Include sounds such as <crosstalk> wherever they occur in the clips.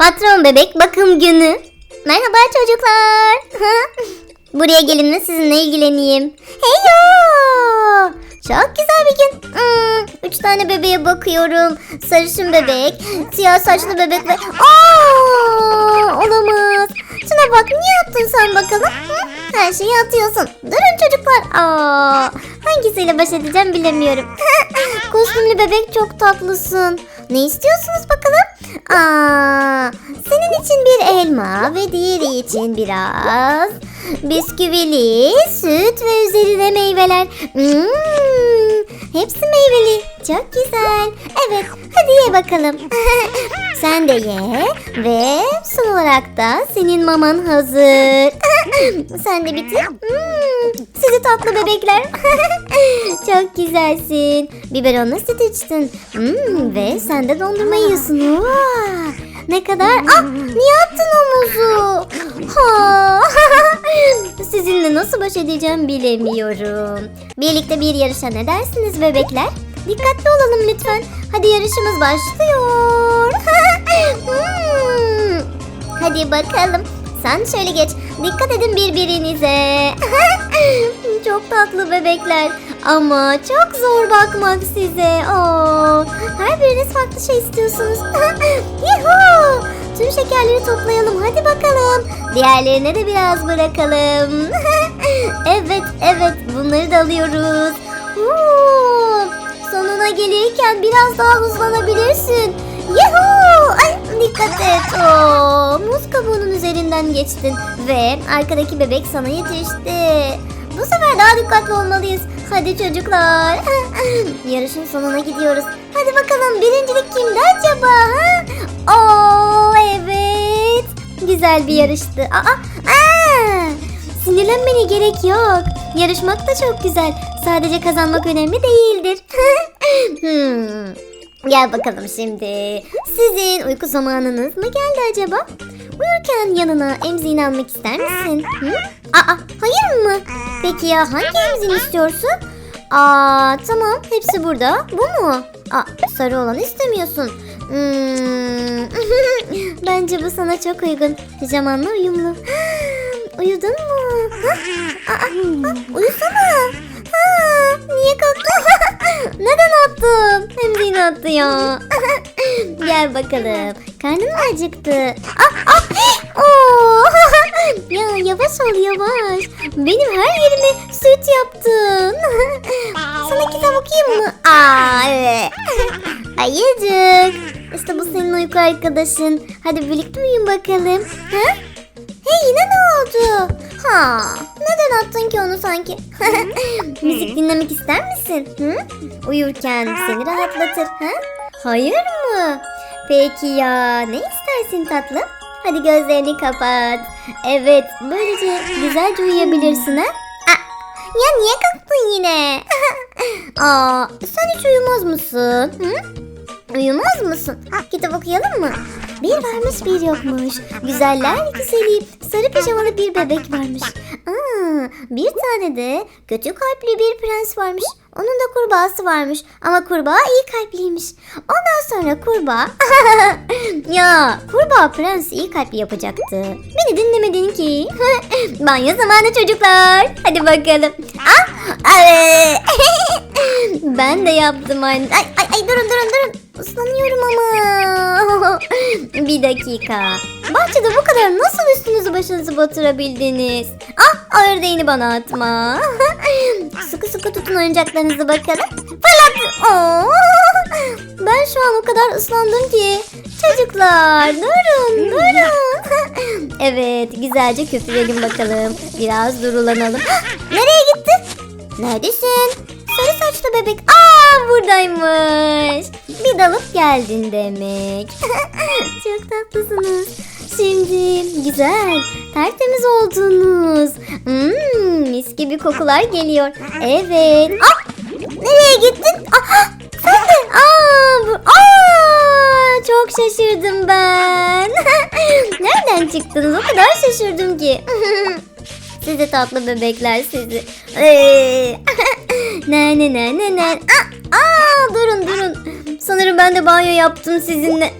Patron bebek bakım günü. Merhaba çocuklar. <laughs> Buraya gelin de sizinle ilgileneyim. Heyo! Çok güzel bir gün. Hmm, üç tane bebeğe bakıyorum. Sarışın bebek, siyah saçlı bebek ve... Aa, olamaz. Şuna bak niye attın sen bakalım? Hı? Her şeyi atıyorsun. Durun çocuklar. Aa, hangisiyle baş edeceğim bilemiyorum. <laughs> Kostümlü bebek çok tatlısın. Ne istiyorsunuz bakalım? Aa, senin için bir elma ve diğeri için biraz bisküvili, süt ve üzerine meyveler. Hmm, hepsi meyveli. Çok güzel. Evet, hadi ye bakalım. <laughs> Sen de ye ve son olarak da senin maman hazır. <laughs> Sen de bitir. Hmm, sizi tatlı bebekler. <laughs> Çok güzelsin. Biberonla süt içtin. Hmm, ve sen de dondurma yiyorsun. Vaa, ne kadar... Ah, niye attın o muzu? Ha. <laughs> Sizinle nasıl baş edeceğim bilemiyorum. Birlikte bir yarışa ne dersiniz bebekler? Dikkatli olalım lütfen. Hadi yarışımız başlıyor. <laughs> Hmm. Hadi bakalım. Sen şöyle geç. Dikkat edin birbirinize. <laughs> çok tatlı bebekler. Ama çok zor bakmak size. Oo. Her biriniz farklı şey istiyorsunuz. Tüm şekerleri toplayalım. Hadi bakalım. Diğerlerine de biraz bırakalım. <laughs> evet, evet. Bunları da alıyoruz. Huu! Sonuna gelirken biraz daha hızlanabilirsin. Yuhu! Ay, dikkat et. Oo, muz kabuğunun üzerinden geçtin ve arkadaki bebek sana yetişti. Bu sefer daha dikkatli olmalıyız. Hadi çocuklar. <laughs> Yarışın sonuna gidiyoruz. Hadi bakalım birincilik kimde acaba? Ha? Oo evet. Güzel bir yarıştı. Aa, aa. Sinirlenmene gerek yok. Yarışmak da çok güzel. Sadece kazanmak önemli değildir. <laughs> hmm. Gel bakalım şimdi. Sizin uyku zamanınız mı geldi acaba? Uyurken yanına emziğini almak ister misin? Hı? Aa, hayır mı? Peki ya hangi emziğini istiyorsun? Aa, tamam hepsi burada. Bu mu? Aa, sarı olan istemiyorsun. Hmm. <laughs> Bence bu sana çok uygun. Pijamanla uyumlu. <gasps> Uyudun mu? Ha? Aa, aa, uyusana. Niye kalktın? <laughs> Neden attın? Emziğini attı ya. <laughs> Gel bakalım. Karnın mı acıktı? Ah. <gasps> Oo. ya yavaş ol yavaş. Benim her yerime süt yaptın. <laughs> Sana kitap okuyayım mı? Aa, evet. <laughs> Ayıcık. İşte bu senin uyku arkadaşın. Hadi birlikte uyuyun bakalım. Ha? Hey yine ne oldu? Ha, neden attın ki onu sanki? <laughs> Müzik dinlemek ister misin? Hı? Uyurken seni rahatlatır. Ha? Hayır mı? Peki ya ne istersin tatlım? Hadi gözlerini kapat. Evet, böylece güzelce uyuyabilirsin ha? Ya niye kalktın yine? <laughs> Aa, sen hiç uyumaz mısın? Hı? Uyumaz mısın? Kitap okuyalım mı? Bir varmış bir yokmuş. Güzeller güzeli sarı pijamalı bir bebek varmış. Aa, bir tane de kötü kalpli bir prens varmış. Onun da kurbağası varmış. Ama kurbağa iyi kalpliymiş. Ondan sonra kurbağa... <laughs> ya kurbağa prens iyi kalpli yapacaktı. Beni dinlemedin ki. <laughs> Banyo zamanı çocuklar. Hadi bakalım. Ah, <laughs> ben de yaptım aynı. Ay, ay, ay durun durun durun. Islanıyorum ama. <laughs> bir dakika. Bahçede bu kadar nasıl üstünüzü başınızı batırabildiniz? Ah ağır değini bana atma. <laughs> sıkı sıkı tutun oyuncaklarınızı bakalım. Fırlat. Ben şu an o kadar ıslandım ki. Çocuklar durun durun. <laughs> evet güzelce köpürelim bakalım. Biraz durulanalım. Nereye gitti? Neredesin? Sarı saçlı bebek. Aa buradaymış. Bir dalıp geldin demek. <laughs> Çok tatlısınız. Şimdi güzel, tertemiz oldunuz. Hmm, mis gibi kokular geliyor. Evet. Ah, nereye gittin? Ah, sen de. Aa, bu, aa, çok şaşırdım ben. <laughs> Nereden çıktınız? O kadar şaşırdım ki. <laughs> Sizi tatlı bebekler sizi. Ee, ne ne ne ne ne. Aa, aa, durun durun. Sanırım ben de banyo yaptım sizinle.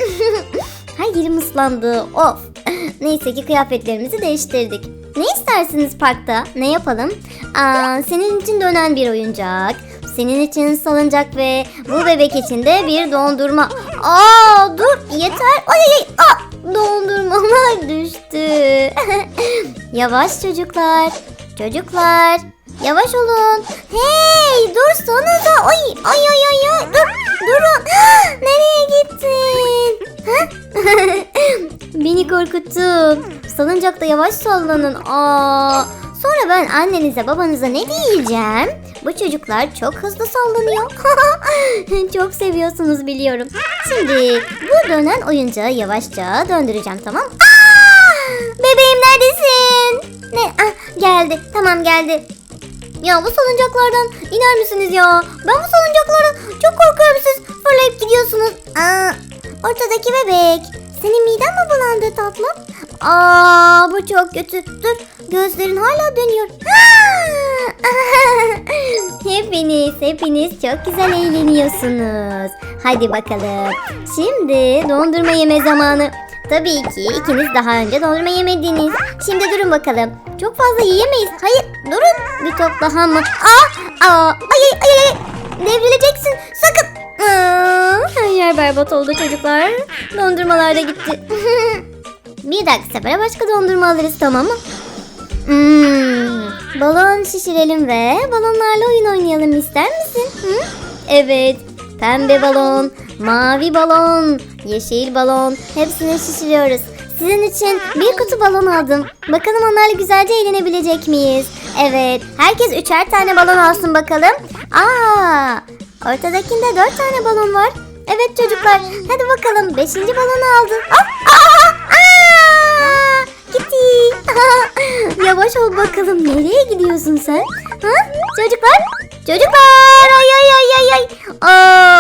<laughs> Her yerim ıslandı. Of. <laughs> Neyse ki kıyafetlerimizi değiştirdik. Ne istersiniz parkta? Ne yapalım? Aa, senin için dönen bir oyuncak. Senin için salıncak ve bu bebek için de bir dondurma. Aa dur yeter. Ay ay ay. Dondurmalar <laughs> düştü. Yavaş çocuklar. Çocuklar. Yavaş olun. Hey dursanıza. Ay ay ay ay ay. Dur durun. Nereye gittin? <laughs> Beni korkuttun. Salıncakta yavaş sallanın. Aa. Sonra ben annenize babanıza ne diyeceğim? Bu çocuklar çok hızlı sallanıyor. <laughs> çok seviyorsunuz biliyorum. Şimdi bu dönen oyuncağı yavaşça döndüreceğim tamam? Aa! Bebeğim neredesin? Ne? Ah, geldi. Tamam geldi. Ya bu salıncaklardan iner misiniz ya? Ben bu salıncaklardan çok korkuyorum siz fırlayıp gidiyorsunuz. Aa, ortadaki bebek. Senin miden mi bulandı tatlım? Aa bu çok kötü. Dur gözlerin hala dönüyor. <laughs> hepiniz hepiniz çok güzel eğleniyorsunuz. Hadi bakalım. Şimdi dondurma yeme zamanı. Tabii ki ikiniz daha önce dondurma yemediniz. Şimdi durun bakalım. Çok fazla yiyemeyiz. Hayır durun. Bir top daha mı? Aa, aa, ay ay ay. Devrileceksin. Sakın. Her yer berbat oldu çocuklar. Dondurmalar da gitti. <laughs> Bir dahaki sefere başka dondurma alırız tamam mı? Hmm, balon şişirelim ve balonlarla oyun oynayalım ister misin? Hı? Evet. Pembe balon, mavi balon, yeşil balon hepsini şişiriyoruz. Sizin için bir kutu balon aldım. Bakalım onlarla güzelce eğlenebilecek miyiz? Evet. Herkes üçer tane balon alsın bakalım. Aa, ortadakinde dört tane balon var. Evet çocuklar. Hadi bakalım. Beşinci balonu aldı. Aa, aa, aa, gitti. <laughs> Yavaş ol bakalım. Nereye gidiyorsun sen? Ha? Çocuklar? Çocuklar! Ay ay ay ay ay. Aa,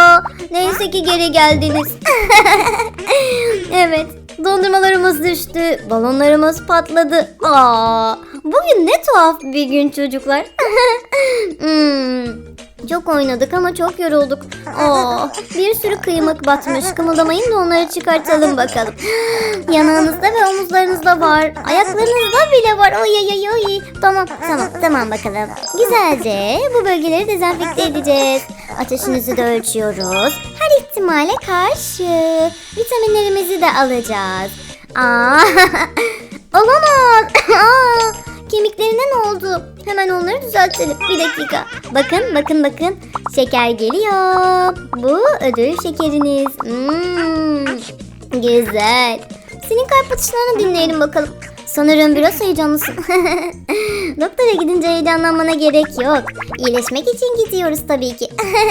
neyse ki geri geldiniz. <laughs> evet. Dondurmalarımız düştü. Balonlarımız patladı. Aa, bugün ne tuhaf bir gün çocuklar. <laughs> hmm, çok oynadık ama çok yorulduk. Aa, bir sürü kıymık batmış. Kımıldamayın da onları çıkartalım bakalım. <gasps> Yanağınızda ve omuzlarınızda var. Ayaklarınızda bile var. Oy ay ay ay. Tamam tamam tamam bakalım. Güzelce bu bölgeleri dezenfekte edeceğiz. Ateşinizi de ölçüyoruz. Her ihtimale karşı vitaminlerimizi de alacağız. Aa, <laughs> olamaz. <laughs> Aa, kemiklerine ne oldu? Hemen onları düzeltelim. Bir dakika. Bakın bakın bakın. Şeker geliyor. Bu ödül şekeriniz. Hmm, güzel. Senin kalp atışlarını dinleyelim bakalım. Sanırım biraz heyecanlısın. <laughs> Doktora gidince heyecanlanmana gerek yok. İyileşmek için gidiyoruz tabii ki.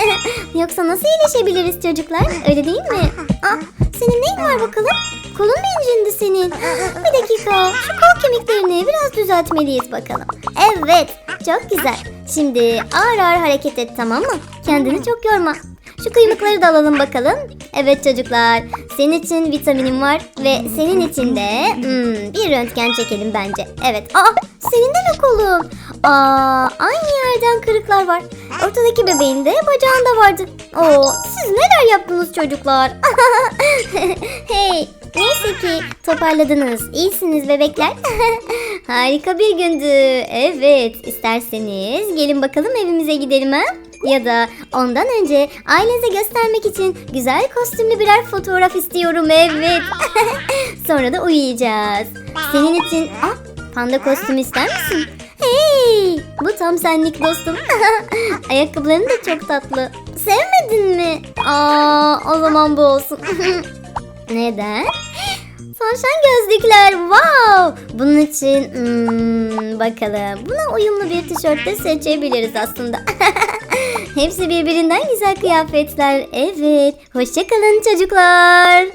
<laughs> Yoksa nasıl iyileşebiliriz çocuklar? Öyle değil mi? Ah, senin neyin var bakalım? Kolun mu incindi senin? Bir dakika. Şu kol kemiklerini biraz düzeltmeliyiz bakalım. Evet. Çok güzel. Şimdi ağır ağır hareket et tamam mı? Kendini çok yorma. Şu kıymıkları da alalım bakalım. Evet çocuklar. Senin için vitaminim var ve senin için de hmm, bir röntgen çekelim bence. Evet. Aa senin de mi kolun? Aa aynı yerden kırıklar var. Ortadaki bebeğin de bacağında vardı. Oo siz neler yaptınız çocuklar? <laughs> hey Neyse ki toparladınız. İyisiniz bebekler. <laughs> Harika bir gündü. Evet, isterseniz gelin bakalım evimize gidelim ha? Ya da ondan önce ailenize göstermek için güzel kostümlü birer fotoğraf istiyorum. Evet. <laughs> Sonra da uyuyacağız. Senin için ah, panda kostümü ister misin? Hey, bu tam senlik dostum. <laughs> Ayakkabıların da çok tatlı. Sevmedin mi? Aa, o zaman bu olsun. <laughs> Neden? Tavşan gözlükler. Wow. Bunun için hmm, bakalım. Buna uyumlu bir tişört de seçebiliriz aslında. Hepsi birbirinden güzel kıyafetler. Evet. Hoşçakalın çocuklar.